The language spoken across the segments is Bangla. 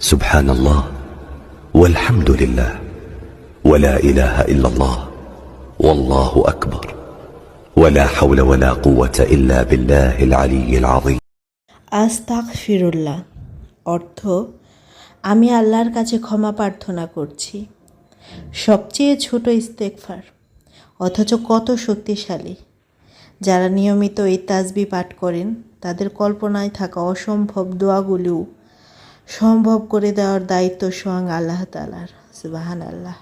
سبحان الله والحمد لله ولا اله الا الله والله اكبر ولا حول ولا قوه الا بالله العلي العظيم আস্তাক ফিরুল্লাহ অর্থ আমি আল্লাহর কাছে ক্ষমা প্রার্থনা করছি সবচেয়ে ছোট ইস্তেকফার অথচ কত শক্তিশালী যারা নিয়মিত এই তাজবি পাঠ করেন তাদের কল্পনায় থাকা অসম্ভব দোয়াগুলিও সম্ভব করে দেওয়ার দায়িত্ব স্বয়ং আল্লাহ তালার সুবাহান আল্লাহ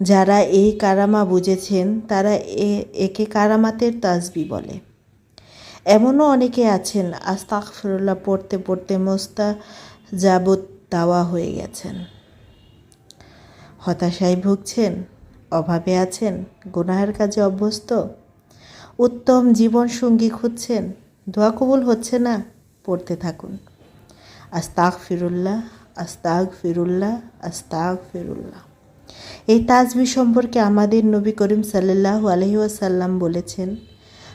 যারা এই কারামা বুঝেছেন, তারা এ, একে কারামাতের তাজবি বলে। এমনও অনেকে আছেন আস্তাকফিরুল্লাহ পড়তে পড়তে মোস্তা যাবত দাওয়া হয়ে গেছেন। হতাশায় ভুগছেন, অভাবে আছেন, গুনাহের কাজে অভ্যস্ত, উত্তম জীবন সঙ্গী খুঁজছেন, দোয়া কবুল হচ্ছে না, পড়তে থাকুন। আস্তাক ফিরুল্লাহ আস্তাক ফিরুল্লাহ এই তাজবি সম্পর্কে আমাদের নবী করিম সাল্লাহ ওয়াসাল্লাম বলেছেন,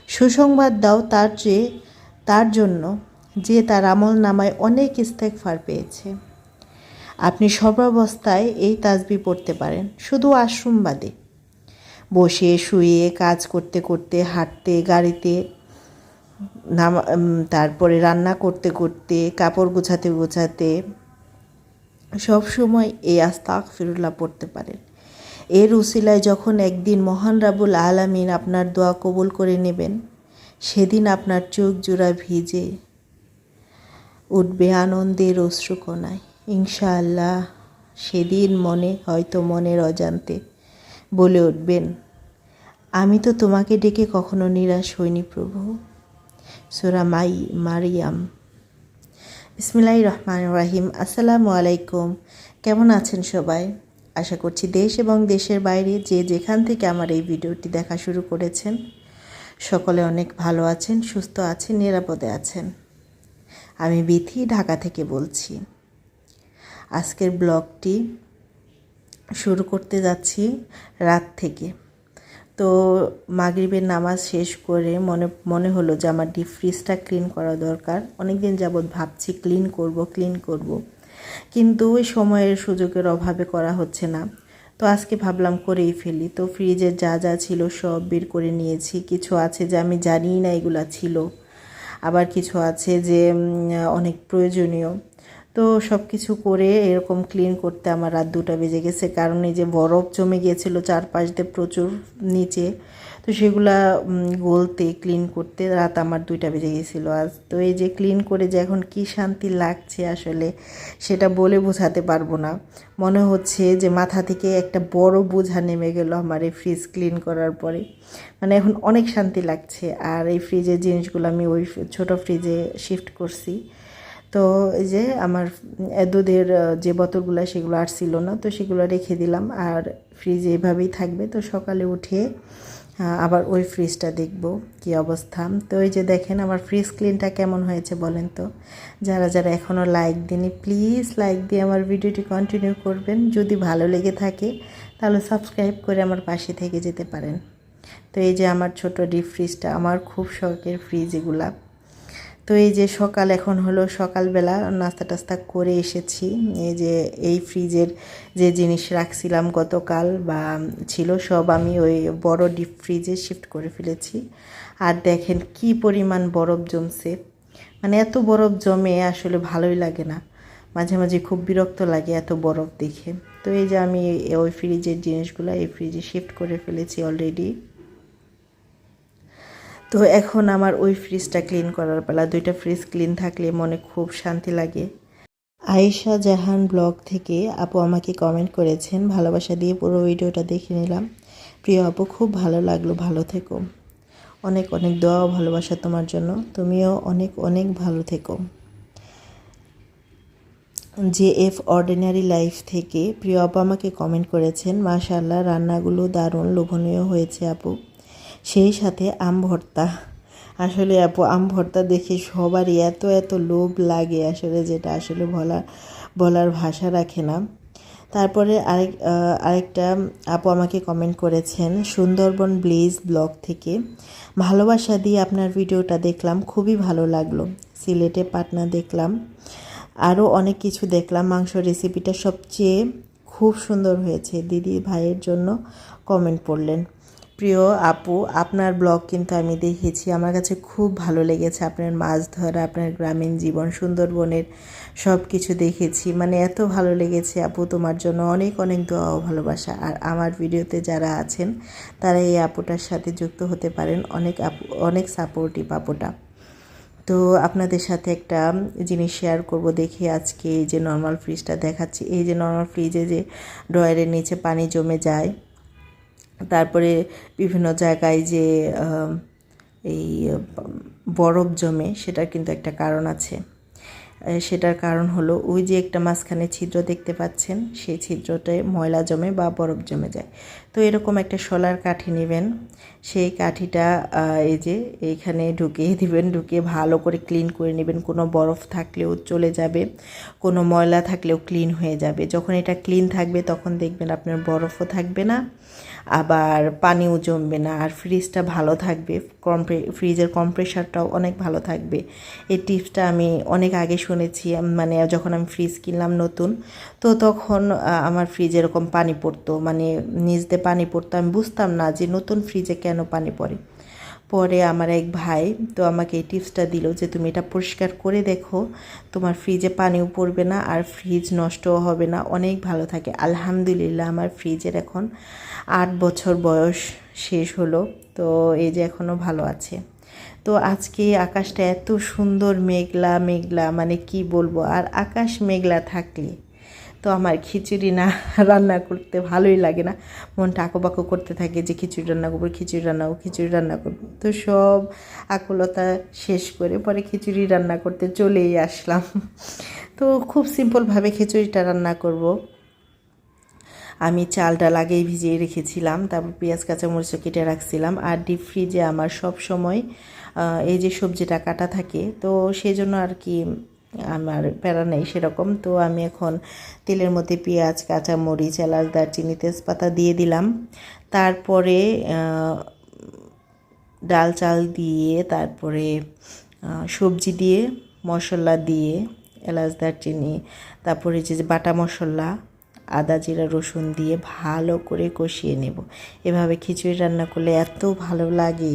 সুসংবাদ দাও তার যে, তার জন্য যে তার আমল নামায় অনেক ইস্তেকফার পেয়েছে। আপনি সর্বাবস্থায় এই তাজবি পড়তে পারেন, শুধু আশ্রম বাদে বসে, শুয়ে, কাজ করতে করতে, হাঁটতে, গাড়িতে নামা তারপরে রান্না করতে করতে, কাপড় গোছাতে গোছাতে, সব সময় এই আস্তা ফিরুল্লাহ পড়তে পারেন। এর উসিলায় যখন একদিন মহান রাবুল আলামিন আপনার দোয়া কবুল করে নেবেন, সেদিন আপনার চোখ জোড়া ভিজে উঠবে আনন্দের অশ্রুকণায়। ইনশাআল্লাহ সেদিন মনে, হয়তো মনের অজান্তে বলে উঠবেন, আমি তো তোমাকে ডেকে কখনো নিরাশ হইনি প্রভু। সুরা মাই মারিয়াম বিসমিল্লাহ রহমান রাহিম আসসালামু আলাইকুম কেমন আছেন সবাই? আশা করছি দেশ এবং দেশের বাইরে যে যেখান থেকে আমার এই ভিডিওটি দেখা শুরু করেছেন, সকলে অনেক ভালো আছেন, সুস্থ আছেন, নিরাপদে আছেন। আমি বিথি ঢাকা থেকে বলছি। আজকের ব্লগটি শুরু করতে যাচ্ছি রাত থেকে। তো মাগরিবের নামাজ শেষ করে মনে মনে হলো যে আমার ডিপ ফ্রিজটা ক্লিন করা দরকার। অনেক দিন যাবৎ ভাবছি ক্লিন করব ক্লিন করব। কিন্তু ওই সময়ের সুযোগের অভাবে করা হচ্ছে না। তো আজকে ভাবলাম করেই ফেলি। তো ফ্রিজের যা যা ছিল সব বের করে নিয়েছি। কিছু আছে যে আমি জানিই না এগুলা ছিল। আবার কিছু আছে যে অনেক প্রয়োজনীয়। তো সব কিছু করে এরকম ক্লিন করতে আমার রাত দুটা বেজে গেছে। কারণ এই যে বরফ জমে গিয়েছিল চারপাশ প্রচুর নিচে, তো সেগুলা গলতে ক্লিন করতে রাত আমার দুইটা বেজে গেছিল আজ তো এই যে ক্লিন করে যে এখন কি শান্তি লাগছে আসলে, সেটা বলে বোঝাতে পারব না। মনে হচ্ছে যে মাথা থেকে একটা বড় বোঝা নেমে গেল আমার এই ফ্রিজ ক্লিন করার পরে। মানে এখন অনেক শান্তি লাগছে। আর এই ফ্রিজের জিনিসগুলো আমি ওই ছোট ফ্রিজে শিফট করছি। তো এই যে আমার দুধের যে বোতলগুলো সেগুলো আর ছিল না, তো সেগুলো রেখে দিলাম। আর ফ্রিজে এভাবেই থাকবে। তো সকালে উঠে আবার ওই ফ্রিজটা দেখব কি অবস্থা। তো এই যে দেখেন আমার ফ্রিজ ক্লিনটা কেমন হয়েছে বলেন তো। যারা যারা এখনও লাইক দিনি প্লিজ লাইক দিয়ে আমার ভিডিওটি কন্টিনিউ করবেন। যদি ভালো লেগে থাকে, তাহলে সাবস্ক্রাইব করে আমার পাশে থেকে যেতে পারেন। তো এই যে আমার ছোট ডিপ ফ্রিজটা আমার খুব শখের ফ্রিজ এগুলা। তো এই যে সকাল, এখন হলো সকালবেলা নাস্তা টাস্তা করে এসেছি। এই যে এই ফ্রিজের যে জিনিস রাখছিলাম গতকাল বা ছিল, সব আমি ওই বড় ডিপ ফ্রিজে শিফট করে ফেলেছি। আর দেখেন কি পরিমাণ বরফ জমছে। মানে এত বরফ জমে আসলে ভালোই লাগে না। মাঝে মাঝে খুব বিরক্ত লাগে এত বরফ দেখে। তো এই যে আমি ওই ফ্রিজের জিনিসগুলো এই ফ্রিজে শিফট করে ফেলেছি অলরেডি। তো এখন আমার ওই ফ্রিজটা ক্লিন করার বেলা দুইটা ফ্রিজ ক্লিন থাকলে মনে খুব শান্তি লাগে। আয়েশা জাহান ব্লগ থেকে আপু আমাকে কমেন্ট করেছেন, ভালোবাসা দিয়ে পুরো ভিডিওটা দেখে নিলাম। প্রিয় আপু, খুব ভালো লাগল, ভালো থেকো। অনেক অনেক দোয়া ভালোবাসা তোমার জন্য। তুমিও অনেক অনেক ভালো থেকো। জে এফ অর্ডিনারি লাইফ থেকে প্রিয় আপু আমাকে কমেন্ট করেছেন, মাশাআল্লাহ, রান্নাগুলো দারুণ, লোভনীয় হয়েছে আপু। সেই সাথে আম ভর্তা। আসলে আপু, আম ভর্তা দেখে সবারই এত এত লোভ লাগে আসলে যেটা আসলে বলা, বলার ভাষা রাখে না। তারপরে আরেক আরেকটা আপু আমাকে কমেন্ট করেছেন, সুন্দরবন ব্লেজ ব্লগ থেকে। ভালোবাসা দিয়ে আপনার ভিডিওটা দেখলাম, খুবই ভালো লাগল। সিলেটে পাটনা দেখলাম আরও অনেক কিছু দেখলাম। মাংস রেসিপিটা সবচেয়ে খুব সুন্দর হয়েছে। দিদি ভাইয়ের জন্য কমেন্ট পড়লেন প্রিয় আপু, আপনার ব্লগ কিন্তু আমি দেখেছি আমার কাছে খুব ভালো লেগেছে আপনার মাছ ধরা, আপনার গ্রামীণ জীবন, সুন্দরবনের সব কিছু দেখেছি মানে এত ভালো লেগেছে আপু, তোমার জন্য অনেক অনেক দোয়া ও ভালোবাসা। আর আমার ভিডিওতে যারা আছেন, তারা এই আপুটার সাথে যুক্ত হতে পারেন। অনেক আপু, অনেক সাপোর্টিভ আপুটা। তো আপনাদের সাথে একটা জিনিস শেয়ার করব, দেখি আজকে এই যে নর্মাল ফ্রিজটা দেখাচ্ছি। এই যে নর্মাল ফ্রিজে যে ড্রয়ারের নিচে পানি জমে যায় তারপরে বিভিন্ন জায়গায় যে এই বরফ জমে সেটার কিন্তু একটা কারণ আছে। সেটার কারণ হলো ওই যে একটা মাঝখানে ছিদ্র দেখতে পাচ্ছেন, সেই ছিদ্রটায় ময়লা জমে বা বরফ জমে যায়। তো এরকম একটা সোলার কাঠি নেবেন, সেই কাঠিটা এই যে এইখানে ঢুকিয়ে দিবেন, ঢুকিয়ে ভালো করে ক্লিন করে নেবেন। কোনো বরফ থাকলেও চলে যাবে, কোনো ময়লা থাকলেও ক্লিন হয়ে যাবে। যখন এটা ক্লিন থাকবে তখন দেখবেন আপনার বরফও থাকবে না, আবার পানিও জমবে না, আর ফ্রিজটা ভালো থাকবে। কম্প্রে ফ্রিজের কম্প্রেসারটাও অনেক ভালো থাকবে। এই টিপসটা আমি অনেক আগে শুনেছি মানে যখন আমি ফ্রিজ কিনলাম নতুন, তো তখন আমার ফ্রিজে এরকম পানি পড়তো। মানে নিজতে পানি পড়তো। আমি বুঝতাম না যে নতুন ফ্রিজে কেন পানি পড়ে। পরে আমার এক ভাই তো আমাকে এই টিপসটা দিল যে, তুমি এটা পরিষ্কার করে দেখো। তোমার ফ্রিজে পানিও পড়বে না আর ফ্রিজ নষ্টও হবে না। অনেক ভালো থাকে। আলহামদুলিল্লাহ আমার ফ্রিজের এখন আট বছর বয়স শেষ হলো। তো এই যে এখনও ভালো আছে। তো আজকে আকাশটা এত সুন্দর, মেঘলা মেঘলা মানে কি বলব? আর আকাশ মেঘলা থাকলে তো আমার খিচুড়ি না রান্না করতে ভালোই লাগে না। মনটা আঁকোবাকো করতে থাকে যে খিচুড়ি রান্না করব, খিচুড়ি রান্না করব, খিচুড়ি রান্না করব। তো সব আকুলতা শেষ করে পরে খিচুড়ি রান্না করতে চলেই আসলাম। তো খুব সিম্পলভাবে খিচুড়িটা রান্না করব। আমি চালটা আগেই ভিজিয়ে রেখেছিলাম, তারপর পেঁয়াজ কাঁচামরিচ কেটে রাখছিলাম আর ডিপ ফ্রিজে আমার সব সময় এই যে সবজিটা কাটা থাকে, তো সেই জন্য আর কি আমার প্যারা নেই সেরকম। তো আমি এখন তেলের মধ্যে পেঁয়াজ, কাঁচামরিচ, এলাচ, দারচিনি, তেজপাতা দিয়ে দিলাম। তারপরে ডাল চাল দিয়ে তারপরে সবজি দিয়ে মশলা দিয়ে এলাচ, দারচিনি, তারপরে যে বাটা মশলা, আদা, জিরা, রসুন দিয়ে ভালো করে কষিয়ে নেব। এভাবে খিচুড়ি রান্না করলে এত ভালো লাগে।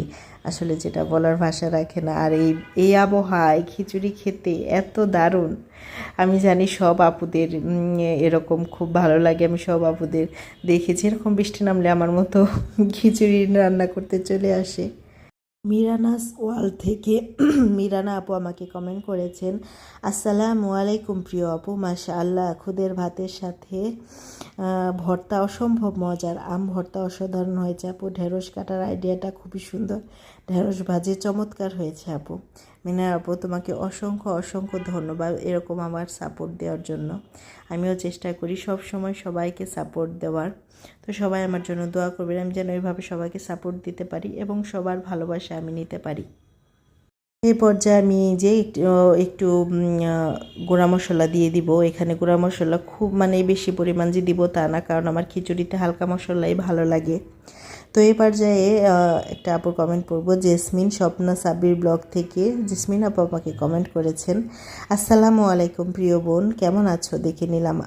আসলে যেটা বলার ভাষা রাখে না। আর এই এই আবহাওয়ায় খিচুড়ি খেতে এত দারুণ। আমি জানি সব আপুদের এরকম খুব ভালো লাগে। আমি সব আপুদের দেখেছি। এরকম বৃষ্টি নামলে আমার মতো খিচুড়ি রান্না করতে চলে আসে। মিরানাস ওয়াল থেকে মিরানা আপু আমাকে কমেন্ট করেছেন, আসসালামু আলাইকুম প্রিয় আপু মাশা আল্লাহ খুদের ভাতের সাথে ভর্তা অসম্ভব মজার, আম ভর্তা অসাধারণ হয়েছে আপু, ঢেঁড়স কাটার আইডিয়াটা খুবই সুন্দর, ঢেঁড়স ভাজে চমৎকার হয়েছে আপু। মিনা আপু, তোমাকে অসংখ্য অসংখ্য ধন্যবাদ এরকম আমার সাপোর্ট দেওয়ার জন্য। আমিও চেষ্টা করি সব সময় সবাইকে সাপোর্ট দেওয়ার। তো সবাই আমার জন্য দোয়া করবেন, আমি যেন এইভাবে সবাইকে সাপোর্ট দিতে পারি এবং সবার ভালোবাসা আমি নিতে পারি। এই পর্যায়ে আমি যে একটু গুঁড়া মশলা দিয়ে দিব। এখানে গুঁড়া মশলা খুব মানে বেশি পরিমাণ যে দিব তা না, কারণ আমার খিচুড়িতে হালকা মশলাই ভালো লাগে। তো এই পর্যায়ে একটা আপুর কমেন্ট করব জেসমিন স্বপ্না সাবির ব্লগ থেকে। জেসমিন আপু আমাকে কমেন্ট করেছেন, আসসালামু আলাইকুম প্রিয় বোন, কেমন আছো? দেখে নিলাম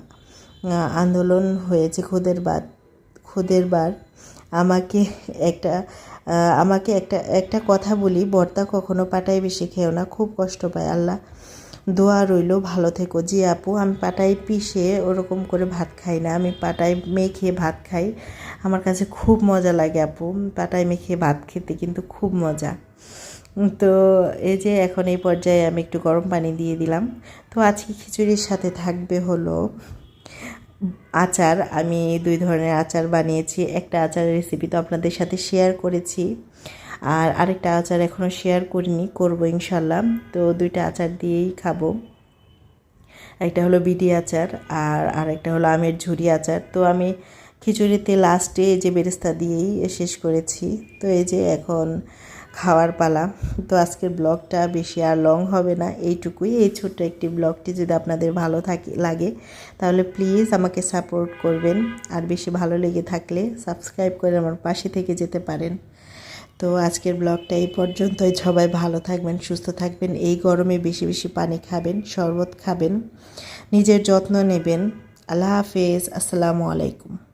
আন্দোলন হয়েছে খুদের বাদ, খুদের বার। আমাকে একটা আমাকে একটা একটা কথা বলি, বর্তা কখনো পাটায় বেশি খেও না, খুব কষ্ট পায়, আল্লাহ দোয়া রইল, ভালো থেকো। জি আপু, আমি পাটায় পিষে ওরকম করে ভাত খাই না, আমি পাটায় মেখে ভাত খাই। আমার কাছে খুব মজা লাগে আপু। পাটায় মেখে ভাত খেতে কিন্তু খুব মজা। তো এই যে এখন এই পর্যায়ে আমি একটু গরম পানি দিয়ে দিলাম। তো আজকে খিচুড়ির সাথে থাকবে হলো আচার। আমি দুই ধরনের আচার বানিয়েছি। একটা আচারের রেসিপি তো আপনাদের সাথে শেয়ার করেছি। আর আরেকটা আচার এখনও শেয়ার করিনি, করব ইনশাল্লাহ তো দুইটা আচার দিয়েই খাব। একটা হলো বিডি আচার আর আরেকটা হলো আমের ঝুরি আচার। তো আমি খিচুড়িতে লাস্টে যে বেরেস্তা দিয়েই শেষ করেছি। তো এই যে এখন খাওয়ার পালা। তো আজকের ব্লগটা বেশি আর লং হবে না, এইটুকুই। এই ছোট্ট একটি ব্লগটি যদি আপনাদের ভালো থাকে লাগে, তাহলে প্লিজ আমাকে সাপোর্ট করবেন। আর বেশি ভালো লেগে থাকলে সাবস্ক্রাইব করে আমার পাশে থেকে যেতে পারেন। তো আজকের ব্লগটা এই পর্যন্তই। সবাই ভালো থাকবেন, সুস্থ থাকবেন। এই গরমে বেশি বেশি পানি খাবেন, শরবত খাবেন। নিজের যত্ন নেবেন। আল্লাহ হাফেজ। আসসালামু আলাইকুম।